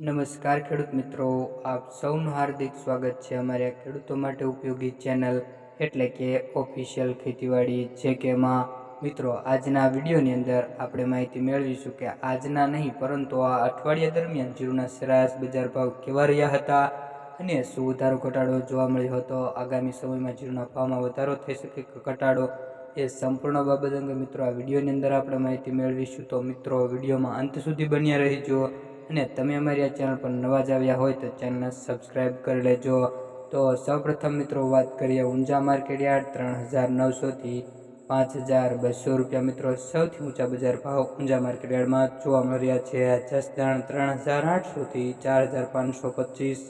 નમસ્કાર ખેડૂત મિત્રો, આપ સૌનું હાર્દિક સ્વાગત છે અમારી ખેડૂતો માટે ઉપયોગી ચેનલ એટલે કે ઓફિશિયલ ખેતીવાડી છે કેમાં મિત્રો, આજના વિડીયોની અંદર આપણે માહિતી મેળવીશું કે આજના નહીં, પરંતુ આ અઠવાડિયા દરમિયાન જીરુના સરાસ બજાર ભાવ કેવા રહ્યા હતા અને શું વધારો ઘટાડો જોવા મળ્યો હતો? આગામી સમયમાં જીરુના ભાવમાં વધારો થઈ શકે કે ઘટાડો? એ સંપૂર્ણ બાબત અંગે મિત્રો આ વિડીયોની અંદર આપણે માહિતી મેળવીશું. તો મિત્રો, વિડીયોમાં અંત સુધી બન્યા રહીજો. અને તમે અમારી આ ચેનલ પર નવા જ આવ્યા હોય તો ચેનલને સબસ્ક્રાઈબ કરી લેજો. તો સૌપ્રથમ મિત્રો વાત કરીએ ઊંઝા માર્કેટ યાર્ડ ત્રણ હજાર નવસોથી પાંચ હજાર બસો રૂપિયા. મિત્રો સૌથી ઊંચા બજાર ભાવ ઊંઝા માર્કેટ યાર્ડમાં જોવા મળી રહ્યા છે. જસદણ ત્રણ હજાર આઠસોથી ચાર હજાર પાંચસો પચીસ.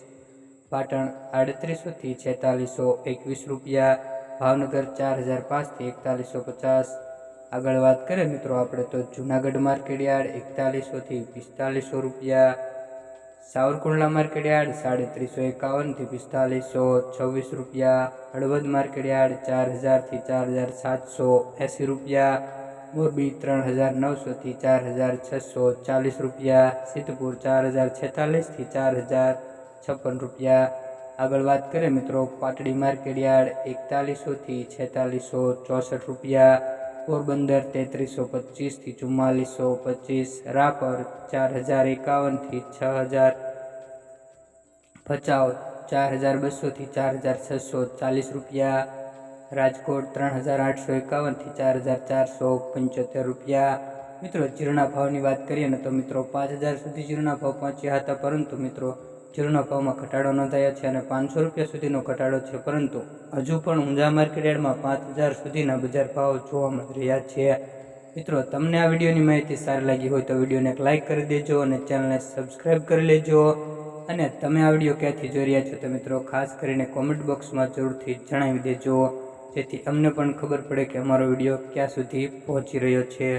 પાટણ આડત્રીસોથી છેતાલીસો એકવીસ રૂપિયા. ભાવનગર ચાર હજાર પાંચથી એકતાલીસો પચાસ. આગળ વાત કરીએ, મિત્રો, આપણે તો જુનાગઢ માર્કેટ યાર્ડ એકતાલીસોથી પિસ્તાલીસો રૂપિયા, સાવરકુંડલા માર્કેટ યાર્ડ સાડત્રીસો એકાવનથી પિસ્તાલીસો છવ્વીસ રૂપિયા, હળવદ માર્કેટ યાર્ડ ચાર હજારથી ચાર હજાર સાતસો એંસી રૂપિયા, મોરબી ત્રણ હજાર નવસોથી ચાર હજાર છસો ચાલીસ રૂપિયા, સિદ્ધપુર ચાર હજાર છેતાલીસથી ચાર હજાર છપ્પન રૂપિયા. આગળ વાત કરીએ, મિત્રો, પાટડી માર્કેટ યાર્ડ એકતાલીસોથી છેતાલીસો ચોસઠ રૂપિયા પોરબંદર તેત્રીસો પચીસથી ચુમ્માલીસો પચીસ, રાપર ચાર હજાર એકાવનથી છ હજાર ભચાઉ ચાર હજાર બસોથી ચાર હજાર છસો ચાલીસ રૂપિયા, રાજકોટ ત્રણ હજાર આઠસો એકાવનથી ચાર હજાર ચારસો પંચોતેર રૂપિયા. મિત્રો, જીરણા ભાવની વાત કરીએ ને તો મિત્રો, પાંચ હજાર સુધી જીરણા ભાવ પહોંચ્યા હતા, પરંતુ મિત્રો જીરુના ભાવમાં ઘટાડો નોંધાયો છે અને પાંચસો રૂપિયા સુધીનો ઘટાડો છે, પરંતુ હજુ પણ ઊંઝા માર્કેટયાર્ડમાં પાંચ હજાર સુધીના બજાર ભાવ જોવા મળી રહ્યા છે. મિત્રો, તમને આ વિડીયોની માહિતી સારી લાગી હોય તો વિડીયોને એક લાઇક કરી દેજો અને ચેનલને સબસ્ક્રાઈબ કરી લેજો. અને તમે આ વીડિયો ક્યાંથી જોઈ રહ્યા છો તો મિત્રો, ખાસ કરીને કોમેન્ટ બોક્સમાં જરૂરથી જણાવી દેજો, જેથી અમને પણ ખબર પડે કે અમારો વીડિયો ક્યાં સુધી પહોંચી રહ્યો છે.